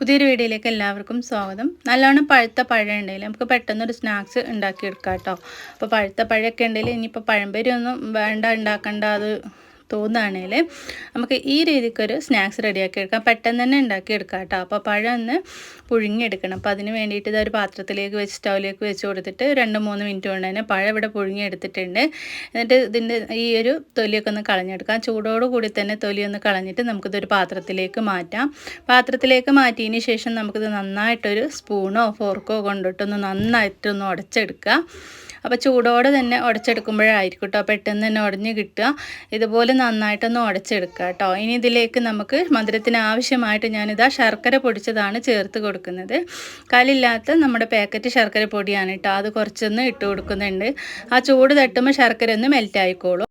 പുതിയൊരു വീഡിയോയിലേക്ക് എല്ലാവർക്കും സ്വാഗതം. നല്ലോണം പഴുത്ത പഴം ഉണ്ടെങ്കിൽ നമുക്ക് പെട്ടെന്നൊരു സ്നാക്സ് ഉണ്ടാക്കിയെടുക്കാം കേട്ടോ. അപ്പോൾ പഴുത്ത പഴമൊക്കെ ഉണ്ടെങ്കിൽ ഇനിയിപ്പോൾ പഴംപൊരി ഒന്നും വേണ്ട ഉണ്ടാക്കണ്ട അത് തോന്നുകയാണെങ്കിൽ നമുക്ക് ഈ രീതിക്കൊരു സ്നാക്സ് റെഡിയാക്കി എടുക്കാം പെട്ടെന്ന് തന്നെ ഉണ്ടാക്കിയെടുക്കാം കേട്ടോ അപ്പോൾ പഴം ഒന്ന് പുഴുങ്ങിയെടുക്കണം. അപ്പോൾ അതിന് വേണ്ടിയിട്ട് ഇതൊരു പാത്രത്തിലേക്ക് വെച്ച് സ്റ്റൗവിലേക്ക് വെച്ച് കൊടുത്തിട്ട് രണ്ട് മൂന്ന് മിനിറ്റ് കൊണ്ട് തന്നെ പഴം ഇവിടെ പുഴുങ്ങിയെടുത്തിട്ടുണ്ട്. എന്നിട്ട് ഇതിന്റെ ഈ ഒരു തൊലിയൊക്കെ ഒന്ന് കളഞ്ഞെടുക്കാം. ചൂടോടുകൂടി തന്നെ തൊലി ഒന്ന് കളഞ്ഞിട്ട് നമുക്കിതൊരു പാത്രത്തിലേക്ക് മാറ്റാം. പാത്രത്തിലേക്ക് മാറ്റിയതിന് ശേഷം നമുക്കിത് നന്നായിട്ടൊരു സ്പൂണോ ഫോർക്കോ കൊണ്ടിട്ടൊന്ന് നന്നായിട്ടൊന്ന് ഉടച്ചെടുക്കുക. അപ്പോൾ ചൂടോടെ തന്നെ ഉടച്ചെടുക്കുമ്പോഴായിരിക്കും കേട്ടോ പെട്ടെന്ന് തന്നെ ഉടഞ്ഞ് കിട്ടുക. ഇതുപോലെ നന്നായിട്ടൊന്ന് ഉടച്ചെടുക്കുക കേട്ടോ. ഇനി ഇതിലേക്ക് നമുക്ക് മധുരത്തിന് ആവശ്യമായിട്ട് ഞാനിതാ ശർക്കര പൊടിച്ചതാണ് ചേർത്ത് കൊടുക്കുന്നത്. കല്ലില്ലാത്ത നമ്മുടെ പാക്കറ്റ് ശർക്കര പൊടിയാണ് കേട്ടോ. അത് കുറച്ചൊന്ന് ഇട്ട് കൊടുക്കുന്നുണ്ട്. ആ ചൂട് തട്ടുമ്പോൾ ശർക്കര ഒന്ന് മെൽറ്റ് ആയിക്കോളും.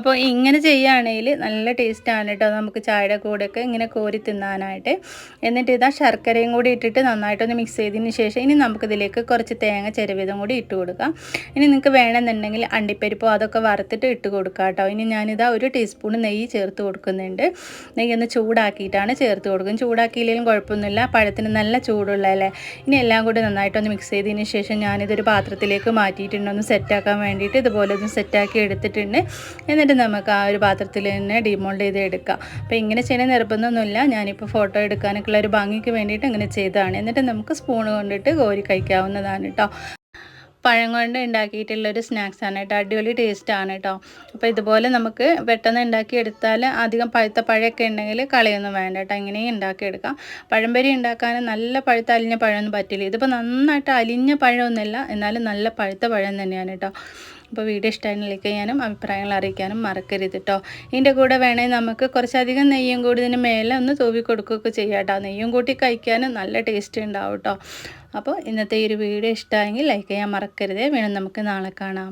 അപ്പോൾ ഇങ്ങനെ ചെയ്യുകയാണെങ്കിൽ നല്ല ടേസ്റ്റാണ് കേട്ടോ. നമുക്ക് ചായയുടെ കൂടെയൊക്കെ ഇങ്ങനെ കോരി തിന്നാനായിട്ട്. എന്നിട്ട് ഇതാ ശർക്കരയും കൂടി ഇട്ടിട്ട് നന്നായിട്ടൊന്ന് മിക്സ് ചെയ്തതിന് ശേഷം ഇനി നമുക്കിതിലേക്ക് കുറച്ച് തേങ്ങ ചെരുവിധം കൂടി ഇട്ട് കൊടുക്കാം. ഇനി നിങ്ങൾക്ക് വേണമെന്നുണ്ടെങ്കിൽ അണ്ടിപ്പരിപ്പോ അതൊക്കെ വറുത്തിട്ട് ഇട്ട് കൊടുക്കാം കേട്ടോ. ഇനി ഞാനിതാ ഒരു ടീസ്പൂൺ നെയ്യ് ചേർത്ത് കൊടുക്കുന്നുണ്ട്. നെയ്യ് ഒന്ന് ചൂടാക്കിയിട്ടാണ് ചേർത്ത് കൊടുക്കും ചൂടാക്കിയില്ലെങ്കിലും കുഴപ്പമൊന്നുമില്ല. പഴത്തിന് നല്ല ചൂടുള്ളതല്ലേ ഇനി എല്ലാം കൂടി നന്നായിട്ടൊന്ന് മിക്സ് ചെയ്തതിന് ശേഷം ഞാനിതൊരു പാത്രത്തിലേക്ക് മാറ്റിയിട്ടുണ്ടോ. ഒന്ന് സെറ്റാക്കാൻ വേണ്ടിയിട്ട് ഇതുപോലെ ഒന്ന് സെറ്റാക്കി എടുത്തിട്ടുണ്ട്. എന്നിട്ട് നമുക്ക് ആ ഒരു പാത്രത്തിൽ തന്നെ ഡിമോൾഡ് ചെയ്ത് എടുക്കാം. അപ്പോൾ ഇങ്ങനെ ചെയ്യുന്ന നിർബന്ധമൊന്നുമില്ല. ഞാനിപ്പോൾ ഫോട്ടോ എടുക്കാനൊക്കെയുള്ള ഒരു ഭംഗിക്ക് വേണ്ടിയിട്ട് അങ്ങനെ ചെയ്തതാണ്. എന്നിട്ട് നമുക്ക് സ്പൂൺ കൊണ്ടിട്ട് കോരി കഴിക്കാവുന്നതാണ് കേട്ടോ പഴം കൊണ്ട് സ്നാക്സ് ആണ് കേട്ടോ അടിപൊളി ടേസ്റ്റ് ആണ് കേട്ടോ അപ്പോൾ ഇതുപോലെ നമുക്ക് പെട്ടെന്ന് ഉണ്ടാക്കിയെടുത്താൽ അധികം പഴുത്ത പഴമൊക്കെ ഉണ്ടെങ്കിൽ കളയൊന്നും വേണ്ട കേട്ടോ ഇങ്ങനെയും ഉണ്ടാക്കിയെടുക്കാം പഴംപൊരി ഉണ്ടാക്കാൻ നല്ല പഴുത്ത അലിഞ്ഞ പഴമൊന്നും പറ്റില്ല. ഇതിപ്പോൾ നന്നായിട്ട് അലിഞ്ഞ പഴമൊന്നുമില്ല. എന്നാലും നല്ല പഴുത്ത പഴം തന്നെയാണ് കേട്ടോ അപ്പോൾ വീഡിയോ ഇഷ്ടമായി ലൈക്ക് ചെയ്യാനും അഭിപ്രായങ്ങൾ അറിയിക്കാനും മറക്കരുത് കേട്ടോ ഇതിന്റെ കൂടെ വേണമെങ്കിൽ നമുക്ക് കുറച്ചധികം നെയ്യും കൂടി ഇതിന് മേലെ ഒന്ന് തൂവി കൊടുക്കുകയൊക്കെ ചെയ്യാം കേട്ടോ നെയ്യും കൂട്ടി കഴിക്കാനും നല്ല ടേസ്റ്റ് ഉണ്ടാവും കേട്ടോ അപ്പോൾ ഇന്നത്തെ ഈ ഒരു വീഡിയോ ഇഷ്ടമായെങ്കിൽ ലൈക്ക് ചെയ്യാൻ മറക്കരുത്. വേണം നമുക്ക് നാളെ കാണാം.